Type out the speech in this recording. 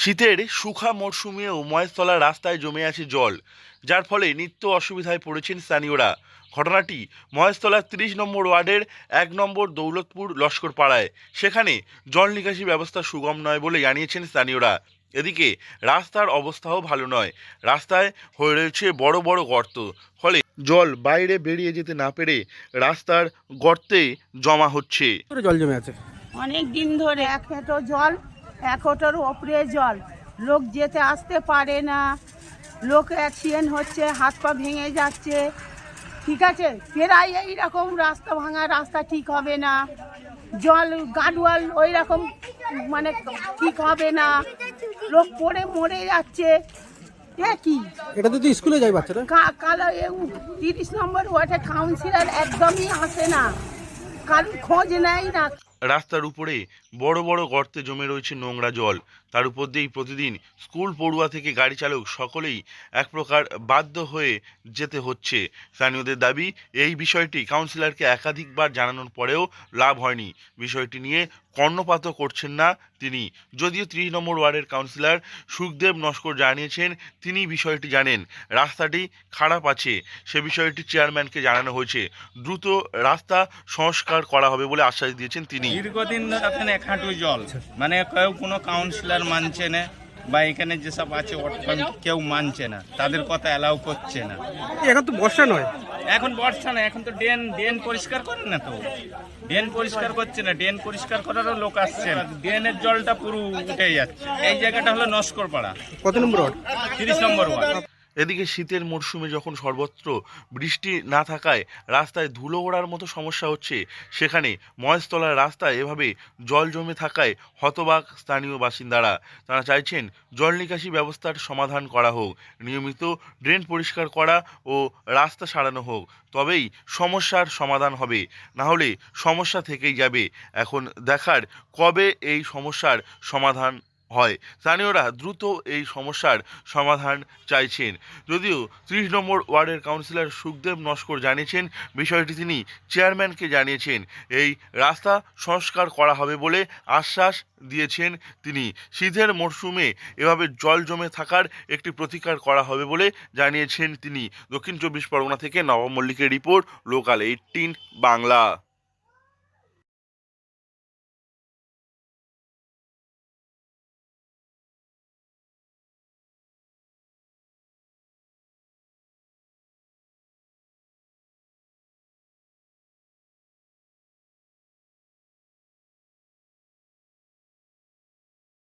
শীতের সুখা মরশুমেও মহেশতলার রাস্তায় জমে আছে জল যার ফলে নিত্য অসুবিধায় পড়েছেন স্থানীয়রা। ঘটনাটি মহেশতলার তিরিশ নম্বর ওয়ার্ডের এক নম্বর দৌলতপুর লস্কর পাড়ায় সেখানে জল নিকাশি ব্যবস্থা সুগম নয় বলে জানিয়েছেন স্থানীয়রা। এদিকে রাস্তার অবস্থাও ভালো নয়। রাস্তায় হয়ে রয়েছে বড় বড় গর্ত। ফলে জল বাইরে বেরিয়ে যেতে না পেরে রাস্তার গর্তে জমা হচ্ছে। জল জমে আছে। অনেক দিন ধরে এক জল এক হেঁটোর ওপরে জল। লোক যেতে আসতে পারে না। লোক অ্যাক্সিডেন্ট হচ্ছে হাত পা ভেঙে যাচ্ছে। ঠিক আছে? প্রায় এইরকম রাস্তা ভাঙা রাস্তা ঠিক হবে না। জল গাডওয়াল ওই রকম মানে ঠিক হবে না। লোক পড়ে মরে যাচ্ছে। এ কি? এটাতে তো স্কুলে যায় বাচ্চারা কা- তিরিশ নম্বর ওয়ার্ডে কাউন্সিলর একদমই আসে না। কারোর খোঁজ নেয় না। রাস্তার উপরে বড় বড় গর্তে জমে রয়েছে নোংরা জল। তার উপর দিয়েই প্রতিদিন স্কুল পড়ুয়া থেকে গাড়ি চালক সকলেই এক প্রকার বাধ্য হয়ে যেতে হচ্ছে। স্থানীয়দের দাবি, এই বিষয়টি কাউন্সিলরকে একাধিকবার জানানোর পরেও লাভ হয়নি। বিষয়টি নিয়ে কর্ণপাত করছেন না তিনি। যদিও ত্রিশ নম্বর ওয়ার্ডের কাউন্সিলর সুখদেব নস্কর জানিয়েছেন, তিনি বিষয়টি জানেন। রাস্তাটি খারাপ আছে, সে বিষয়টি চেয়ারম্যানকে জানানো হয়েছে। দ্রুত রাস্তা সংস্কার করা হবে বলে আশ্বাস দিয়েছেন তিনি। দীর্ঘদিন হাঁটু জল। মানে কেউ কোনো কাউন্সিলর মানছে না বা এখানে যেসব আছে কেউ মানছে না। তাদের কথা অ্যালাউ করছে না। এখন তো বর্ষা নয়। এখন বর্ষা না এখন তো ড্রেন ড্রেন পরিষ্কার করে না তো। ড্রেন পরিষ্কার করছে না ড্রেন পরিষ্কার করারও লোক আসছে না। ড্রেনের জলটা পুরো উঠে যাচ্ছে। এই জায়গাটা হলো নস্কর পাড়া কত নম্বর ওয়ার্ড? তিরিশ নম্বর ওয়ার্ড। এদিকে শীতের মরশুমে যখন সর্বত্র বৃষ্টি না থাকায় রাস্তায় ধুলো ওড়ার মতো সমস্যা হচ্ছে, সেখানে মহেশতলার রাস্তায় এভাবে জল জমে থাকায় হতবাক স্থানীয় বাসিন্দারা। তারা চাইছেন জল নিকাশি ব্যবস্থার সমাধান করা হোক, নিয়মিত ড্রেন পরিষ্কার করা ও রাস্তা সারানো হোক, তবেই সমস্যার সমাধান হবে। না হলে সমস্যা থেকেই যাবে। এখন দেখার কবে এই সমস্যার সমাধান হয়। স্থানীয়রা দ্রুত এই সমস্যার সমাধান চাইছেন। যদিও ত্রিশ নম্বর ওয়ার্ডের কাউন্সিলর সুখদেব নস্কর জানিয়েছেন, বিষয়টি তিনি চেয়ারম্যানকে জানিয়েছেন। এই রাস্তা সংস্কার করা হবে বলে আশ্বাস দিয়েছেন তিনি। শীতের মরশুমে এভাবে জল জমে থাকার একটি প্রতিকার করা হবে বলে জানিয়েছেন তিনি। দক্ষিণ চব্বিশ পরগনা থেকে নবম মল্লিকের রিপোর্ট, লোকাল এইটিন বাংলা।